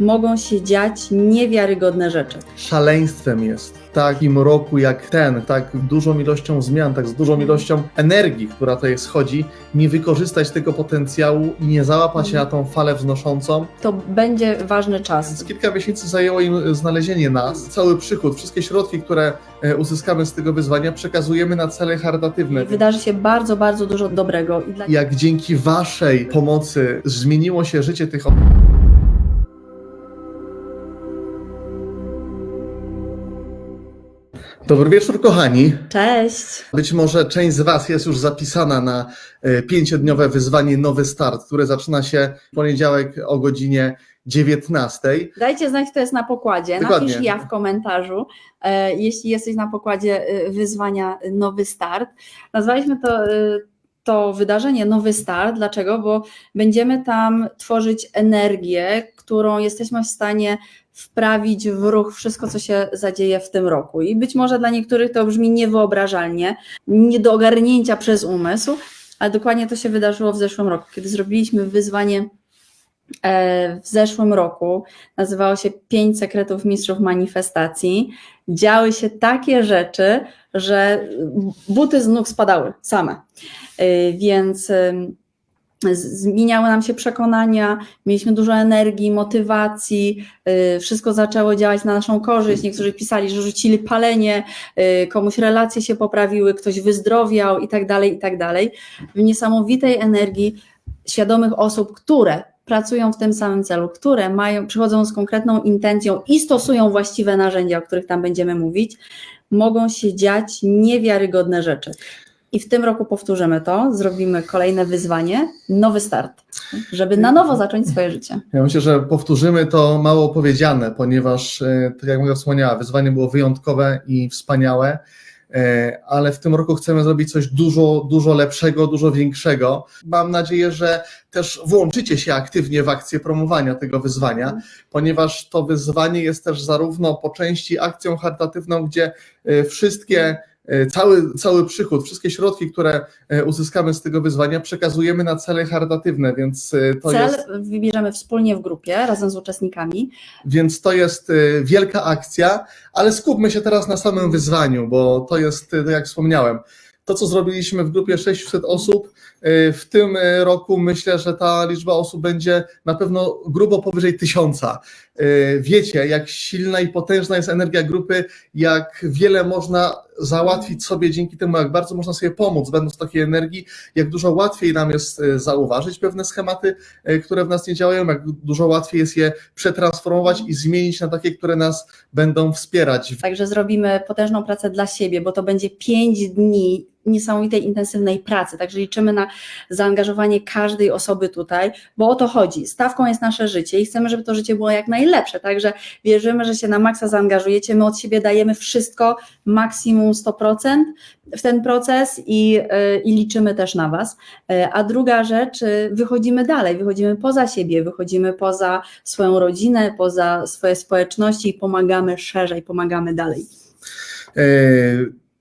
mogą się dziać niewiarygodne rzeczy. Szaleństwem jest w takim roku jak ten, tak dużą ilością zmian, tak z dużą ilością energii, która tutaj schodzi, nie wykorzystać tego potencjału i nie załapać się na tą falę wznoszącą. To będzie ważny czas. Kilka miesięcy zajęło im znalezienie nas. Cały przychód, wszystkie środki, które e, uzyskamy z tego wyzwania, przekazujemy na cele charytatywne. Wydarzy się bardzo, bardzo dużo dobrego i dla Jak dzięki Waszej pomocy zmieniło się życie tych osób. Dobry wieczór, kochani. Cześć! Być może część z Was jest już zapisana na e, pięciodniowe wyzwanie Nowy Start, które zaczyna się w poniedziałek o godzinie 19. Dajcie znać, kto jest na pokładzie. Dokładnie. Napisz ja w komentarzu, e, jeśli jesteś na pokładzie e, wyzwania Nowy Start. Nazwaliśmy to, to wydarzenie Nowy Start. Dlaczego? Bo będziemy tam tworzyć energię, którą jesteśmy w stanie wprawić w ruch wszystko, co się zadzieje w tym roku. I być może dla niektórych to brzmi niewyobrażalnie, nie do ogarnięcia przez umysł, ale dokładnie to się wydarzyło w zeszłym roku, kiedy zrobiliśmy wyzwanie w zeszłym roku. Nazywało się Pięć sekretów mistrzów manifestacji. Działy się takie rzeczy, że buty z nóg spadały same. E, Więc zmieniały nam się przekonania, mieliśmy dużo energii, motywacji, y, wszystko zaczęło działać na naszą korzyść. Niektórzy pisali, że rzucili palenie, komuś relacje się poprawiły, ktoś wyzdrowiał i tak dalej, i tak dalej. W niesamowitej energii świadomych osób, które pracują w tym samym celu, które mają, przychodzą z konkretną intencją i stosują właściwe narzędzia, o których tam będziemy mówić, mogą się dziać niewiarygodne rzeczy. I w tym roku powtórzymy to, zrobimy kolejne wyzwanie, nowy start, żeby na nowo zacząć swoje życie. Ja myślę, że powtórzymy to mało powiedziane, ponieważ, e, tak jak Moga wspomniała, wyzwanie było wyjątkowe i wspaniałe, ale w tym roku chcemy zrobić coś dużo, dużo lepszego, dużo większego. Mam nadzieję, że też włączycie się aktywnie w akcję promowania tego wyzwania, ponieważ to wyzwanie jest też zarówno po części akcją charytatywną, gdzie e, wszystkie e, Cały, cały przychód, wszystkie środki, które e, uzyskamy z tego wyzwania, przekazujemy na cele charytatywne, więc e, to Cel jest. wybierzemy wspólnie w grupie, razem z uczestnikami. Więc to jest wielka akcja, ale skupmy się teraz na samym wyzwaniu, bo to jest, jak wspomniałem, to co zrobiliśmy w grupie 600 osób, w tym roku myślę, że ta liczba osób będzie na pewno grubo powyżej tysiąca. Y, Wiecie, jak silna i potężna jest energia grupy, jak wiele można załatwić sobie dzięki temu, jak bardzo można sobie pomóc, będąc w takiej energii, jak dużo łatwiej nam jest y, zauważyć pewne schematy, y, które w nas nie działają, jak dużo łatwiej jest je przetransformować i zmienić na takie, które nas będą wspierać. Także zrobimy potężną pracę dla siebie, bo to będzie pięć dni niesamowitej, intensywnej pracy. Także liczymy na zaangażowanie każdej osoby tutaj, bo o to chodzi. Stawką jest nasze życie i chcemy, żeby to życie było jak najlepsze. Także wierzymy, że się na maksa zaangażujecie. My od siebie dajemy wszystko, maksimum 100% w ten proces i, yy, i liczymy też na Was. Yy, A druga rzecz, yy, wychodzimy dalej, wychodzimy poza siebie, wychodzimy poza swoją rodzinę, poza swoje społeczności i pomagamy szerzej, pomagamy dalej.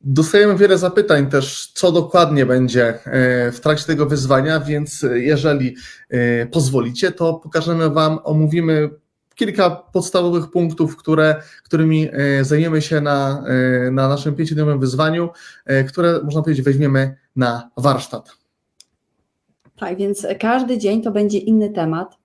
Dostajemy wiele zapytań też, co dokładnie będzie e, w trakcie tego wyzwania, więc jeżeli e, pozwolicie, to pokażemy Wam, omówimy kilka podstawowych punktów, które, którymi e, zajmiemy się na, e, na naszym pięciodniowym wyzwaniu, e, które można powiedzieć weźmiemy na warsztat. Tak, więc każdy dzień to będzie inny temat.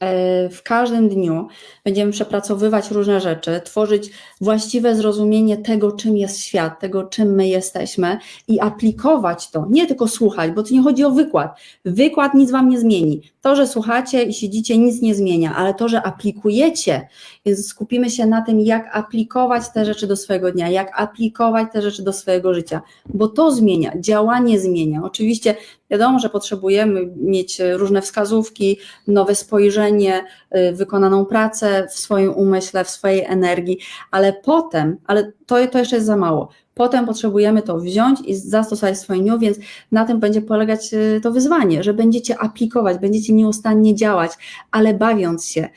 E, W każdym dniu będziemy przepracowywać różne rzeczy, tworzyć właściwe zrozumienie tego, czym jest świat, tego, czym my jesteśmy i aplikować to, nie tylko słuchać, bo to nie chodzi o wykład. Wykład nic wam nie zmieni. To, że słuchacie i siedzicie, nic nie zmienia, ale to, że aplikujecie, więc skupimy się na tym, jak aplikować te rzeczy do swojego dnia, jak aplikować te rzeczy do swojego życia, bo to zmienia, działanie zmienia. Oczywiście wiadomo, że potrzebujemy mieć różne wskazówki, nowe spojrzenie, y, wykonaną pracę w swoim umyśle, w swojej energii, ale potem, ale to, to jeszcze jest za mało. Potem potrzebujemy to wziąć i zastosować w swoim dniu, więc na tym będzie polegać y, to wyzwanie, że będziecie aplikować, będziecie nieustannie działać, ale bawiąc się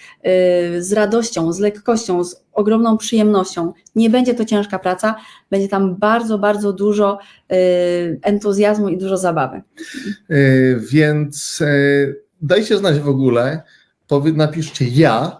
z radością, z lekkością, z ogromną przyjemnością. Nie będzie to ciężka praca, będzie tam bardzo, bardzo dużo y, entuzjazmu i dużo zabawy. E, Więc e, dajcie znać w ogóle, napiszcie ja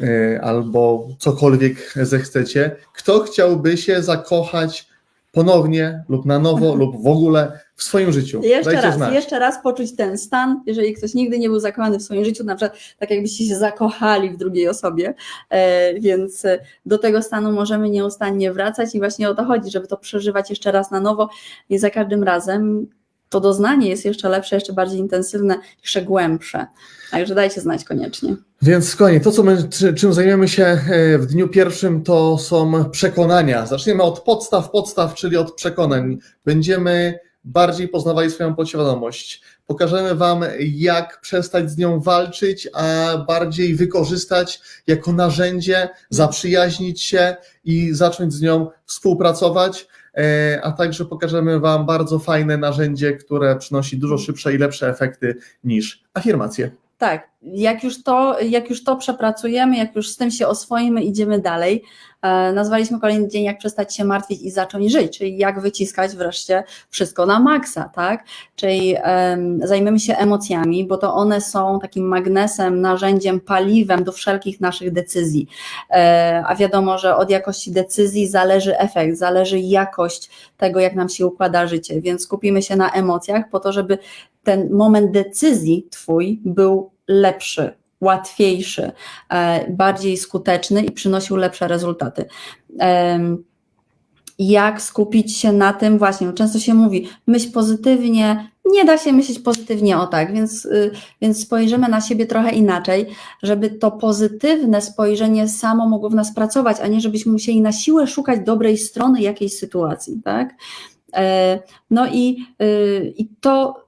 y, albo cokolwiek zechcecie. Kto chciałby się zakochać ponownie lub na nowo lub w ogóle w swoim życiu? Jeszcze Dajcie raz, znać. jeszcze raz poczuć ten stan, jeżeli ktoś nigdy nie był zakochany w swoim życiu, na przykład tak jakbyście się zakochali w drugiej osobie, e, więc e, do tego stanu możemy nieustannie wracać i właśnie o to chodzi, żeby to przeżywać jeszcze raz na nowo i za każdym razem to doznanie jest jeszcze lepsze, jeszcze bardziej intensywne, jeszcze głębsze. Także dajcie znać koniecznie. Więc kochani, to co my, czy- czym zajmiemy się e, w dniu pierwszym, to są przekonania. Zaczniemy od podstaw, podstaw, czyli od przekonań. Będziemy bardziej poznawali swoją podświadomość. Pokażemy Wam, jak przestać z nią walczyć, a bardziej wykorzystać jako narzędzie, zaprzyjaźnić się i zacząć z nią współpracować. E, A także pokażemy Wam bardzo fajne narzędzie, które przynosi dużo szybsze i lepsze efekty niż afirmacje. Tak, jak już, to, jak już to przepracujemy, jak już z tym się oswoimy, idziemy dalej. E, nazwaliśmy kolejny dzień, jak przestać się martwić i zacząć żyć, czyli jak wyciskać wreszcie wszystko na maksa, tak? Czyli em, zajmiemy się emocjami, bo to one są takim magnesem, narzędziem, paliwem do wszelkich naszych decyzji. E, a wiadomo, że od jakości decyzji zależy efekt, zależy jakość tego, jak nam się układa życie, więc skupimy się na emocjach po to, żeby ten moment decyzji Twój był lepszy, łatwiejszy, e, bardziej skuteczny i przynosił lepsze rezultaty. Jak skupić się na tym, właśnie, często się mówi, myśl pozytywnie, nie da się myśleć pozytywnie o tak, więc, y, więc spojrzymy na siebie trochę inaczej, żeby to pozytywne spojrzenie samo mogło w nas pracować, a nie żebyśmy musieli na siłę szukać dobrej strony jakiejś sytuacji, tak? E, No i, y, i to,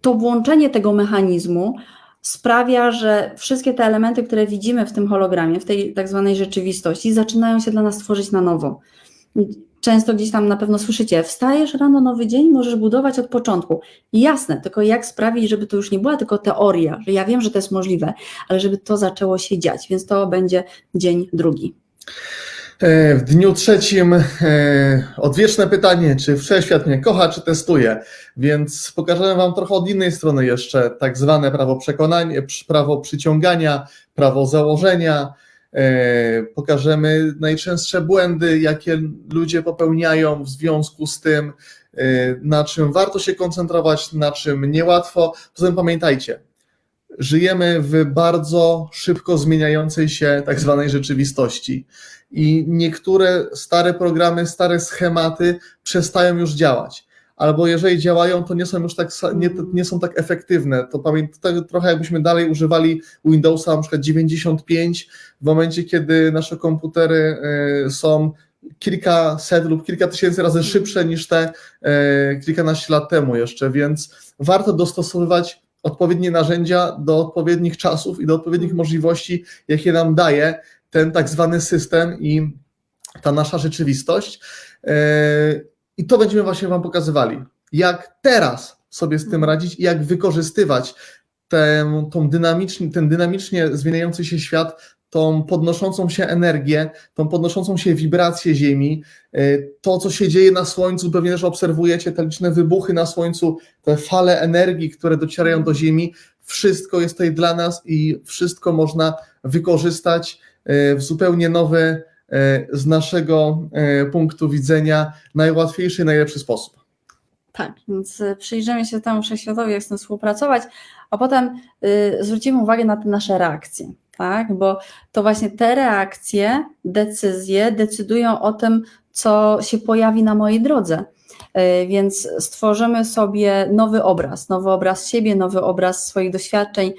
to włączenie tego mechanizmu sprawia, że wszystkie te elementy, które widzimy w tym hologramie, w tej tak zwanej rzeczywistości, zaczynają się dla nas tworzyć na nowo. Często gdzieś tam na pewno słyszycie, wstajesz rano, nowy dzień, możesz budować od początku. Jasne, tylko jak sprawić, żeby to już nie była tylko teoria, że ja wiem, że to jest możliwe, ale żeby to zaczęło się dziać, więc to będzie dzień drugi. E, W dniu trzecim e, odwieczne pytanie, czy wszechświat mnie kocha, czy testuje. Więc pokażemy Wam trochę od innej strony jeszcze tak zwane prawo przekonania, przy- prawo przyciągania, prawo założenia. E, Pokażemy najczęstsze błędy, jakie ludzie popełniają w związku z tym, e, na czym warto się koncentrować, na czym niełatwo. Poza tym pamiętajcie, żyjemy w bardzo szybko zmieniającej się tak zwanej rzeczywistości i niektóre stare programy, stare schematy przestają już działać. Albo jeżeli działają, to nie są już tak, nie, nie są tak efektywne. To pamiętam trochę jakbyśmy dalej używali Windowsa na przykład 95 w momencie, kiedy nasze komputery y, są kilkaset lub kilka tysięcy razy szybsze niż te y, kilkanaście lat temu jeszcze, więc warto dostosowywać odpowiednie narzędzia do odpowiednich czasów i do odpowiednich możliwości, jakie nam daje ten tak zwany system i ta nasza rzeczywistość. Yy, I to będziemy właśnie Wam pokazywali, jak teraz sobie z tym radzić i jak wykorzystywać tę, tą dynamicznie, ten dynamicznie zmieniający się świat, tą podnoszącą się energię, tą podnoszącą się wibrację Ziemi, yy, to, co się dzieje na Słońcu, pewnie też obserwujecie te liczne wybuchy na Słońcu, te fale energii, które docierają do Ziemi, wszystko jest tutaj dla nas i wszystko można wykorzystać e, w zupełnie nowy, e, z naszego e, punktu widzenia, najłatwiejszy i najlepszy sposób. Tak, więc przyjrzymy się temu wszechświatowi, jak z tym współpracować, a potem y, zwrócimy uwagę na te nasze reakcje, tak? Bo to właśnie te reakcje, decyzje decydują o tym, co się pojawi na mojej drodze. Y, Więc stworzymy sobie nowy obraz, nowy obraz siebie, nowy obraz swoich doświadczeń,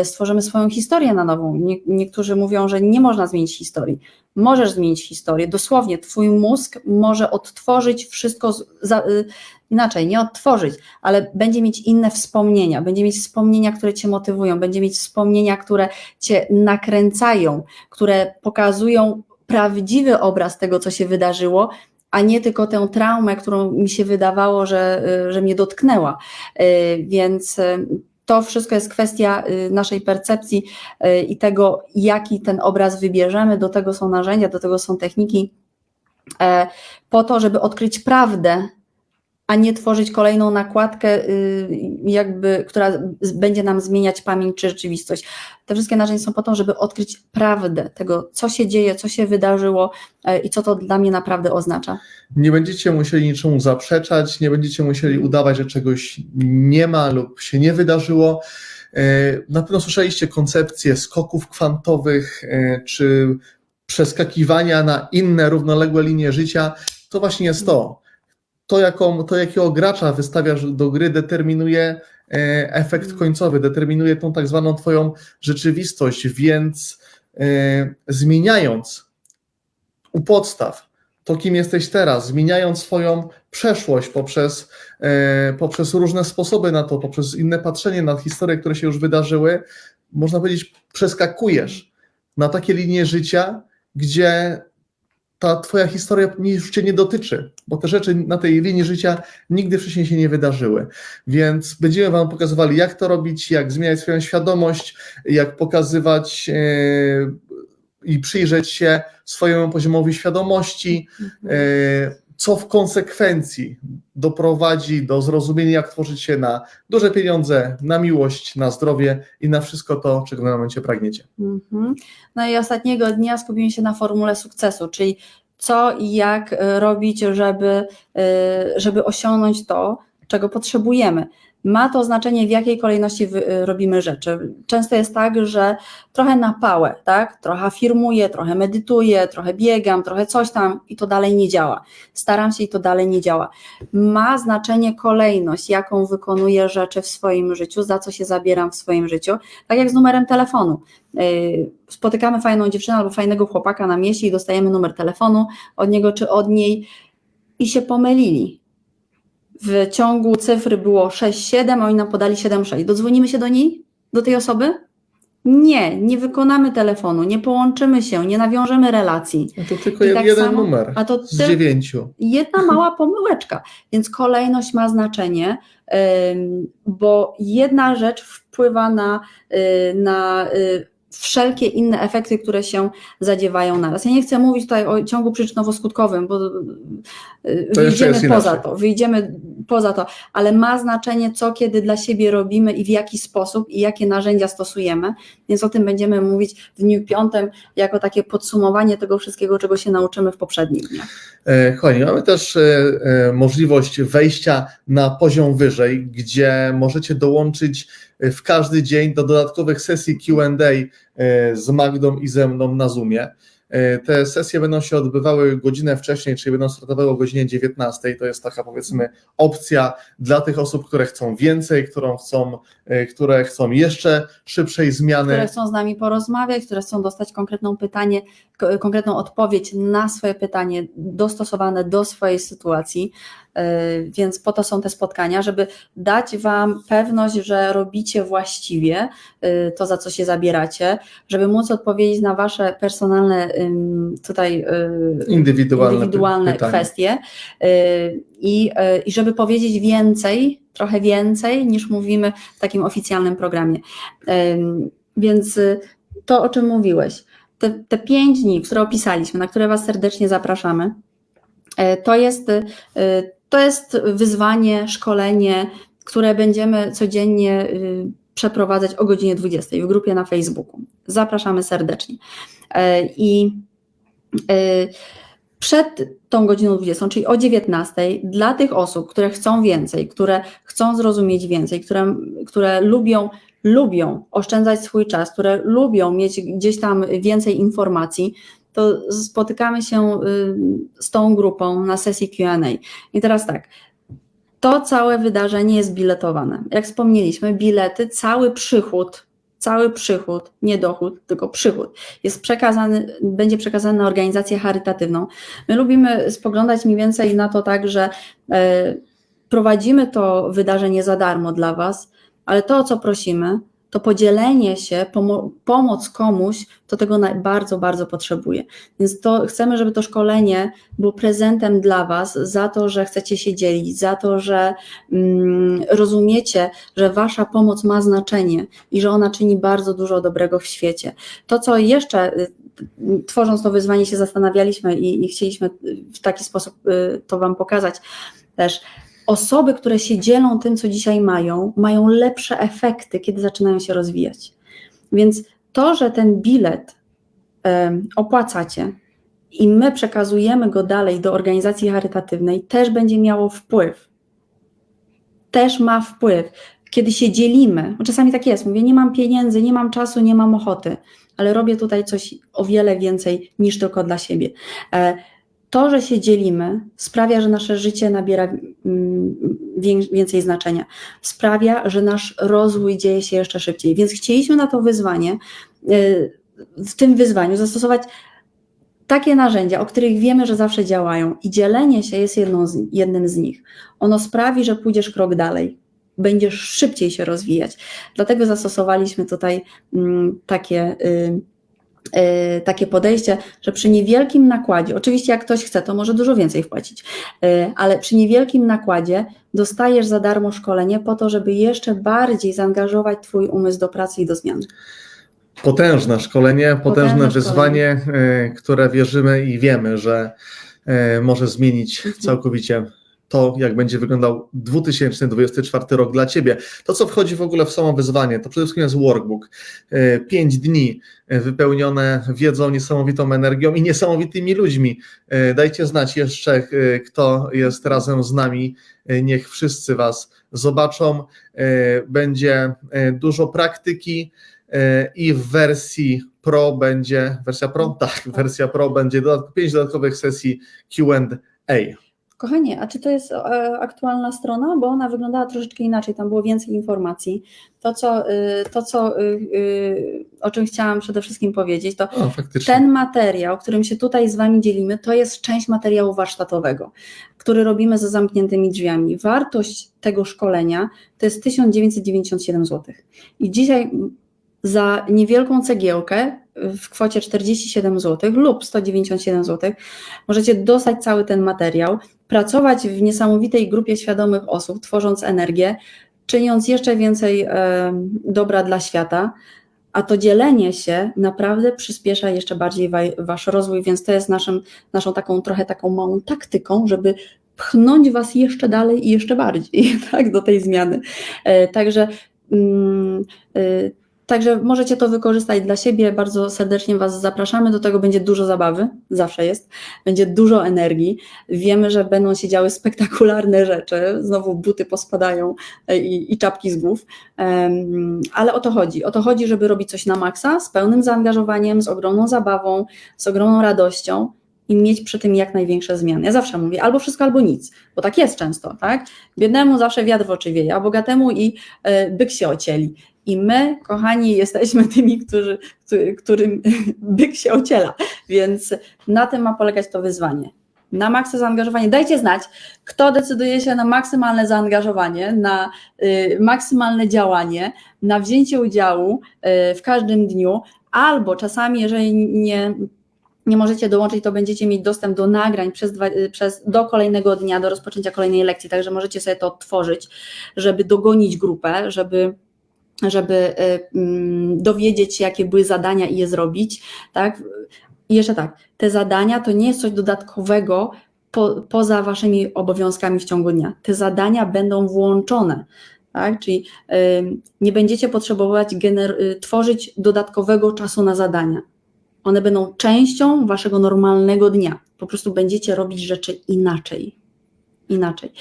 y, stworzymy swoją historię na nową. Nie, niektórzy mówią, że nie można zmienić historii. Możesz zmienić historię, dosłownie, twój mózg może odtworzyć wszystko za, y, inaczej, nie odtworzyć, ale będzie mieć inne wspomnienia, będzie mieć wspomnienia, które cię motywują, będzie mieć wspomnienia, które cię nakręcają, które pokazują prawdziwy obraz tego, co się wydarzyło, a nie tylko tę traumę, którą mi się wydawało, że, y, że mnie dotknęła. Y, Więc y, to wszystko jest kwestia naszej percepcji i tego, jaki ten obraz wybierzemy. Do tego są narzędzia, do tego są techniki, e, po to, żeby odkryć prawdę, a nie tworzyć kolejną nakładkę, y, jakby, która będzie nam zmieniać pamięć czy rzeczywistość. Te wszystkie narzędzia są po to, żeby odkryć prawdę tego, co się dzieje, co się wydarzyło e, i co to dla mnie naprawdę oznacza. Nie będziecie musieli niczemu zaprzeczać, nie będziecie musieli udawać, że czegoś nie ma lub się nie wydarzyło. E, Na pewno słyszeliście koncepcję skoków kwantowych e, czy przeskakiwania na inne równoległe linie życia. To właśnie jest to. To, jaką, to jakiego gracza wystawiasz do gry, determinuje e, efekt końcowy, determinuje tą tak zwaną Twoją rzeczywistość, więc e, zmieniając u podstaw to, kim jesteś teraz, zmieniając swoją przeszłość poprzez, e, poprzez różne sposoby na to, poprzez inne patrzenie na historie, które się już wydarzyły, można powiedzieć, przeskakujesz na takie linie życia, gdzie ta twoja historia już cię nie dotyczy, bo te rzeczy na tej linii życia nigdy wcześniej się nie wydarzyły. Więc będziemy wam pokazywali, jak to robić, jak zmieniać swoją świadomość, jak pokazywać e, i przyjrzeć się swojemu poziomowi świadomości, e, co w konsekwencji doprowadzi do zrozumienia, jak tworzyć się na duże pieniądze, na miłość, na zdrowie i na wszystko to, czego na momencie pragniecie. Mhm. No i ostatniego dnia skupimy się na formule sukcesu, czyli co i jak robić, żeby, e, żeby osiągnąć to, czego potrzebujemy. Ma to znaczenie, w jakiej kolejności e, robimy rzeczy. Często jest tak, że trochę na pałę, tak? trochę afirmuję, trochę medytuję, trochę biegam, trochę coś tam i to dalej nie działa. Staram się i to dalej nie działa. Ma znaczenie kolejność, jaką wykonuję rzeczy w swoim życiu, za co się zabieram w swoim życiu, tak jak z numerem telefonu. Yy, spotykamy fajną dziewczynę albo fajnego chłopaka na mieście i dostajemy numer telefonu od niego czy od niej i się pomylili. W ciągu cyfry było 6-7, a oni nam podali 7-6. Dodzwonimy się do niej? Do tej osoby? Nie, nie wykonamy telefonu, nie połączymy się, nie nawiążemy relacji. No to tylko tak jeden samo- numer a to z ty- dziewięciu. Jedna mała pomyłeczka, więc kolejność ma znaczenie, bo jedna rzecz wpływa na, y, na y, wszelkie inne efekty, które się zadziewają naraz. Ja nie chcę mówić tutaj o ciągu przyczynowo-skutkowym, bo y, To wyjdziemy poza to, wyjdziemy poza to, ale ma znaczenie, co kiedy dla siebie robimy i w jaki sposób i jakie narzędzia stosujemy, więc o tym będziemy mówić w dniu piątym jako takie podsumowanie tego wszystkiego, czego się nauczymy w poprzednich dniach. E, Kochani, mamy też e, e, możliwość wejścia na poziom wyżej, gdzie możecie dołączyć w każdy dzień do dodatkowych sesji QA e, z Magdą i ze mną na Zoomie. E, Te sesje będą się odbywały godzinę wcześniej, czyli będą startowały o godzinie 19. To jest taka powiedzmy opcja dla tych osób, które chcą więcej, którą chcą, e, które chcą jeszcze szybszej zmiany. które chcą z nami porozmawiać, które chcą dostać konkretną pytanie, ko- konkretną odpowiedź na swoje pytanie dostosowane do swojej sytuacji. Yy, Więc po to są te spotkania, żeby dać Wam pewność, że robicie właściwie yy, to, za co się zabieracie, żeby móc odpowiedzieć na Wasze personalne tutaj yy, Indywidualne, indywidualne kwestie i, i żeby powiedzieć więcej, trochę więcej niż mówimy w takim oficjalnym programie. Więc to, o czym mówiłeś, te, te pięć dni, które opisaliśmy, na które Was serdecznie zapraszamy, to jest, to jest wyzwanie, szkolenie, które będziemy codziennie y, przeprowadzać o godzinie 20 w grupie na Facebooku. Zapraszamy serdecznie. Y, I y, przed tą godziną 20, czyli o 19, dla tych osób, które chcą więcej, które chcą zrozumieć więcej, które, które lubią, lubią oszczędzać swój czas, które lubią mieć gdzieś tam więcej informacji, to spotykamy się y, z tą grupą na sesji QA. I teraz tak. To całe wydarzenie jest biletowane. Jak wspomnieliśmy, bilety, cały przychód, cały przychód, nie dochód, tylko przychód jest przekazany, będzie przekazany na organizację charytatywną. My lubimy spoglądać mniej więcej na to tak, że e, prowadzimy to wydarzenie za darmo dla Was, ale to, o co prosimy, to podzielenie się, pomo- pomoc komuś, to tego bardzo, bardzo potrzebuje. Więc to chcemy, żeby to szkolenie było prezentem dla Was za to, że chcecie się dzielić, za to, że mm, rozumiecie, że Wasza pomoc ma znaczenie i że ona czyni bardzo dużo dobrego w świecie. To, co jeszcze y, tworząc to wyzwanie się zastanawialiśmy i, i chcieliśmy w taki sposób y, to Wam pokazać też. Osoby, które się dzielą tym, co dzisiaj mają, mają lepsze efekty, kiedy zaczynają się rozwijać. Więc to, że ten bilet opłacacie i my przekazujemy go dalej do organizacji charytatywnej, też będzie miało wpływ. Też ma wpływ. Kiedy się dzielimy, czasami tak jest, mówię, nie mam pieniędzy, nie mam czasu, nie mam ochoty, ale robię tutaj coś o wiele więcej niż tylko dla siebie. To, że się dzielimy, sprawia, że nasze życie nabiera mm, wię- więcej znaczenia. Sprawia, że nasz rozwój dzieje się jeszcze szybciej. Więc chcieliśmy na to wyzwanie, y, w tym wyzwaniu zastosować takie narzędzia, o których wiemy, że zawsze działają, i dzielenie się jest jedną z, jednym z nich. Ono sprawi, że pójdziesz krok dalej, będziesz szybciej się rozwijać. Dlatego zastosowaliśmy tutaj mm, takie. y, takie podejście, że przy niewielkim nakładzie, oczywiście jak ktoś chce, to może dużo więcej wpłacić, y, ale przy niewielkim nakładzie dostajesz za darmo szkolenie po to, żeby jeszcze bardziej zaangażować Twój umysł do pracy i do zmian. Potężne szkolenie, potężne Potężne wyzwanie, e, które wierzymy i wiemy, że może zmienić Mhm. całkowicie to, jak będzie wyglądał 2024 rok dla Ciebie. To, co wchodzi w ogóle w samo wyzwanie, to przede wszystkim jest workbook. E, Pięć dni e, wypełnione wiedzą, niesamowitą energią i niesamowitymi ludźmi. E, Dajcie znać jeszcze, kto jest razem z nami. Niech wszyscy Was zobaczą. Będzie dużo praktyki. I w wersji Pro będzie, wersja Pro? Tak, wersja Pro będzie dodatk- pięć dodatkowych sesji Q&A. Kochanie, a czy to jest e, aktualna strona? Bo ona wyglądała troszeczkę inaczej, tam było więcej informacji. To, co, y, to co, y, y, o czym chciałam przede wszystkim powiedzieć, to O, ten materiał, którym się tutaj z Wami dzielimy, to jest część materiału warsztatowego, który robimy za zamkniętymi drzwiami. Wartość tego szkolenia to jest 1997 zł. I dzisiaj za niewielką cegiełkę w kwocie 47 zł lub 197 zł możecie dostać cały ten materiał, pracować w niesamowitej grupie świadomych osób, tworząc energię, czyniąc jeszcze więcej e, dobra dla świata, a to dzielenie się naprawdę przyspiesza jeszcze bardziej wa, wasz rozwój, więc to jest naszym, naszą taką trochę taką małą taktyką, żeby pchnąć was jeszcze dalej i jeszcze bardziej tak, do tej zmiany. E, także mm, e, Także możecie to wykorzystać dla siebie. Bardzo serdecznie Was zapraszamy. Do tego będzie dużo zabawy, zawsze jest. Będzie dużo energii. Wiemy, że będą się działy spektakularne rzeczy. Znowu buty pospadają e, i, i czapki z głów. Em, Ale o to chodzi. O to chodzi, żeby robić coś na maksa, z pełnym zaangażowaniem, z ogromną zabawą, z ogromną radością i mieć przy tym jak największe zmiany. Ja zawsze mówię albo wszystko, albo nic, bo tak jest często, tak? Biednemu zawsze wiatr w oczy wieje, a bogatemu i e, byk się ocieli. I my, kochani, jesteśmy tymi, którzy, którym byk się ociela, więc na tym ma polegać to wyzwanie. Na maksa zaangażowanie. Dajcie znać, kto decyduje się na maksymalne zaangażowanie, na y, maksymalne działanie, na wzięcie udziału y, w każdym dniu, albo czasami, jeżeli nie, nie możecie dołączyć, to będziecie mieć dostęp do nagrań przez, dwa, y, przez do kolejnego dnia, do rozpoczęcia kolejnej lekcji, także możecie sobie to odtworzyć, żeby dogonić grupę, żeby żeby y, mm, dowiedzieć się, jakie były zadania i je zrobić, tak? I jeszcze tak, te zadania to nie jest coś dodatkowego po, poza waszymi obowiązkami w ciągu dnia. Te zadania będą włączone, tak? Czyli nie będziecie potrzebować y, tworzyć dodatkowego czasu na zadania. One będą częścią waszego normalnego dnia. Po prostu będziecie robić rzeczy inaczej. Inaczej.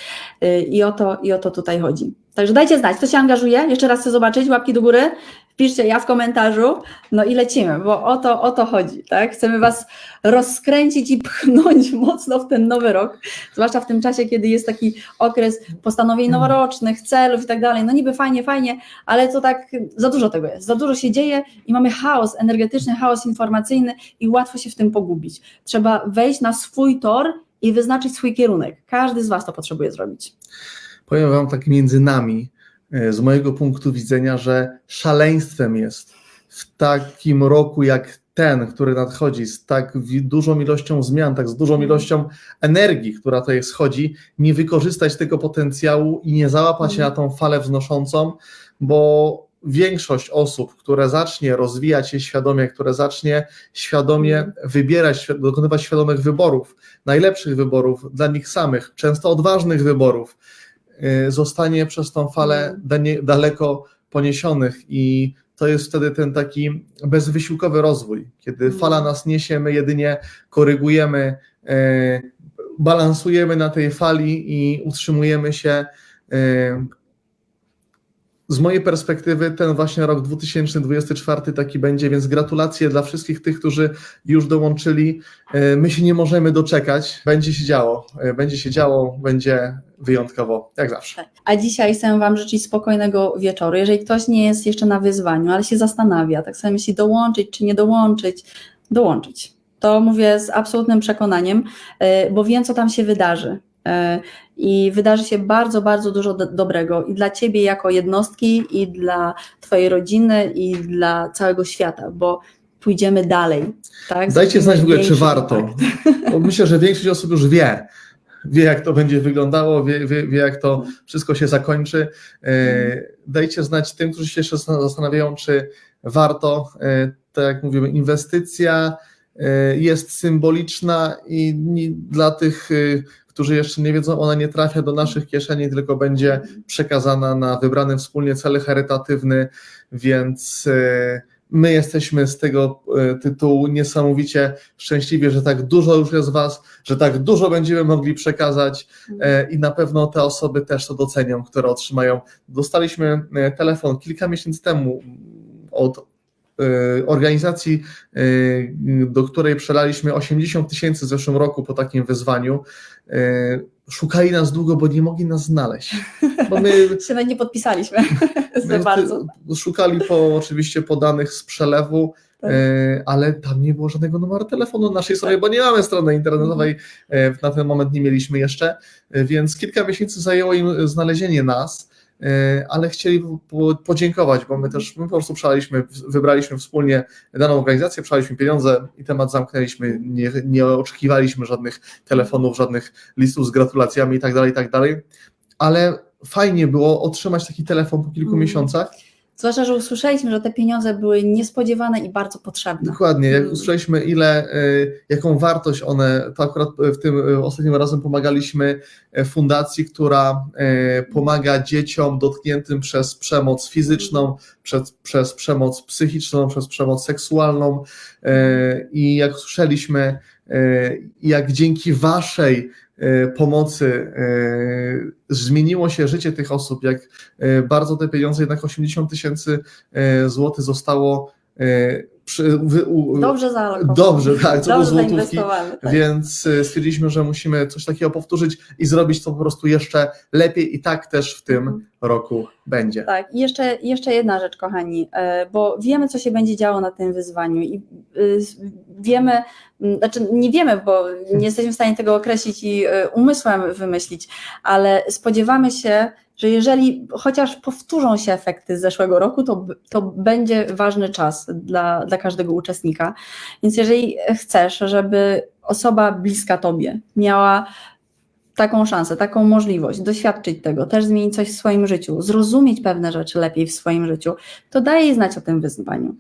Y, I o to, i o to tutaj chodzi. Także dajcie znać, kto się angażuje. Jeszcze raz chcę zobaczyć, łapki do góry. Wpiszcie ja w komentarzu. No i lecimy, bo o to, o to chodzi. Tak? Chcemy Was rozkręcić i pchnąć mocno w ten nowy rok. Zwłaszcza w tym czasie, kiedy jest taki okres postanowień noworocznych, celów i tak dalej. No niby fajnie, fajnie, ale to tak za dużo tego jest. Za dużo się dzieje i mamy chaos energetyczny, chaos informacyjny i łatwo się w tym pogubić. Trzeba wejść na swój tor i wyznaczyć swój kierunek. Każdy z Was to potrzebuje zrobić. Powiem Wam tak między nami, e, z mojego punktu widzenia, że szaleństwem jest w takim roku jak ten, który nadchodzi, z tak dużą ilością zmian, tak z dużą ilością energii, która tutaj schodzi, nie wykorzystać tego potencjału i nie załapać się na tą falę wznoszącą, bo większość osób, które zacznie rozwijać się świadomie, które zacznie świadomie wybierać, świ- dokonywać świadomych wyborów, najlepszych wyborów dla nich samych, często odważnych wyborów, zostanie przez tą falę Mhm. daleko poniesionych i to jest wtedy ten taki bezwysiłkowy rozwój, kiedy Mhm. fala nas niesie, my jedynie korygujemy, y, balansujemy na tej fali i utrzymujemy się. Z mojej perspektywy ten właśnie rok 2024 taki będzie, więc gratulacje dla wszystkich tych, którzy już dołączyli. Y, My się nie możemy doczekać. Będzie się działo. Y, Będzie się działo, będzie wyjątkowo, jak zawsze. A dzisiaj chcę Wam życzyć spokojnego wieczoru. Jeżeli ktoś nie jest jeszcze na wyzwaniu, ale się zastanawia, tak sobie myśli dołączyć czy nie dołączyć, dołączyć. To mówię z absolutnym przekonaniem, e, bo wiem, co tam się wydarzy. E, I wydarzy się bardzo, bardzo dużo do, dobrego i dla Ciebie jako jednostki, i dla Twojej rodziny, i dla całego świata, bo pójdziemy dalej. Tak? Dajcie znać w ogóle, czy warto. myślę, że większość osób już wie. Wie, jak to będzie wyglądało, wie, wie, wie jak to wszystko się zakończy. E, Dajcie znać tym, którzy się jeszcze zastanawiają, czy warto. E, Tak jak mówimy, inwestycja jest symboliczna i dla tych, e, którzy jeszcze nie wiedzą, ona nie trafia do naszych kieszeni, tylko będzie przekazana na wybrany wspólnie cel charytatywny, więc e, my jesteśmy z tego e, tytułu niesamowicie szczęśliwi, że tak dużo już jest Was, że tak dużo będziemy mogli przekazać e, i na pewno te osoby też to docenią, które otrzymają. Dostaliśmy telefon kilka miesięcy temu od organizacji, e, do której przelaliśmy 80 tysięcy w zeszłym roku po takim wyzwaniu. E, Szukali nas długo, bo nie mogli nas znaleźć. Bo my Się nie podpisaliśmy za bardzo. Szukali po oczywiście po danych z przelewu, Tak. ale tam nie było żadnego numeru telefonu na naszej stronie, bo nie mamy strony internetowej, e, na ten moment nie mieliśmy jeszcze, więc kilka miesięcy zajęło im znalezienie nas, ale chcieli po- podziękować, bo my też my po prostu przelaliśmy, wybraliśmy wspólnie daną organizację, przelaliśmy pieniądze i temat zamknęliśmy, nie, nie oczekiwaliśmy żadnych telefonów, żadnych listów z gratulacjami i tak dalej, i tak dalej, ale fajnie było otrzymać taki telefon po kilku Mm. miesiącach. Zwłaszcza, że usłyszeliśmy, że te pieniądze były niespodziewane i bardzo potrzebne. Dokładnie, jak Mm. usłyszeliśmy ile, y, jaką wartość one, to akurat w tym y, ostatnim razem pomagaliśmy y, fundacji, która y, pomaga dzieciom dotkniętym przez przemoc fizyczną, przez, przez przemoc psychiczną, przez przemoc seksualną y, i jak usłyszeliśmy, y, jak dzięki waszej y, pomocy y, zmieniło się życie tych osób, jak y, bardzo te pieniądze, jednak 80 tysięcy złotych zostało przy, wy, u, Dobrze zaalokowane. Dobrze, tak, co Dobrze złotówki. Tak. więc stwierdziliśmy, że musimy coś takiego powtórzyć i zrobić to po prostu jeszcze lepiej i tak też w tym Mhm. roku będzie. Tak, i jeszcze, jeszcze jedna rzecz, kochani, e, bo wiemy, co się będzie działo na tym wyzwaniu i wiemy, znaczy nie wiemy, bo nie jesteśmy w stanie tego określić i y, umysłem wymyślić, ale spodziewamy się, że jeżeli chociaż powtórzą się efekty z zeszłego roku, to, to będzie ważny czas dla, dla każdego uczestnika. Więc jeżeli chcesz, żeby osoba bliska tobie miała taką szansę, taką możliwość doświadczyć tego, też zmienić coś w swoim życiu, zrozumieć pewne rzeczy lepiej w swoim życiu, to daje jej znać o tym wyzwaniu.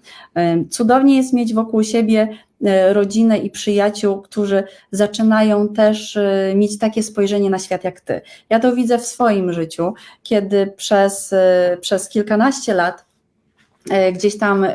Cudownie jest mieć wokół siebie e, rodzinę i przyjaciół, którzy zaczynają też e, mieć takie spojrzenie na świat jak ty. Ja to widzę w swoim życiu, kiedy przez, e, przez kilkanaście lat gdzieś tam e,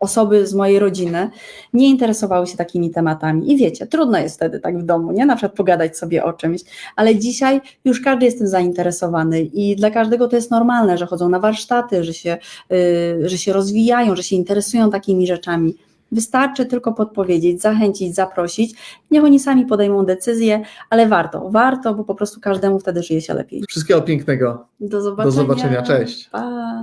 osoby z mojej rodziny nie interesowały się takimi tematami. I wiecie, trudno jest wtedy tak w domu, nie? Na przykład pogadać sobie o czymś, ale dzisiaj już każdy jest tym zainteresowany i dla każdego to jest normalne, że chodzą na warsztaty, że się, y, że się rozwijają, że się interesują takimi rzeczami. Wystarczy tylko podpowiedzieć, zachęcić, zaprosić. Niech oni sami podejmą decyzję, ale warto, warto, bo po prostu każdemu wtedy żyje się lepiej. Wszystkiego pięknego. Do zobaczenia. zobaczenia, cześć. Pa.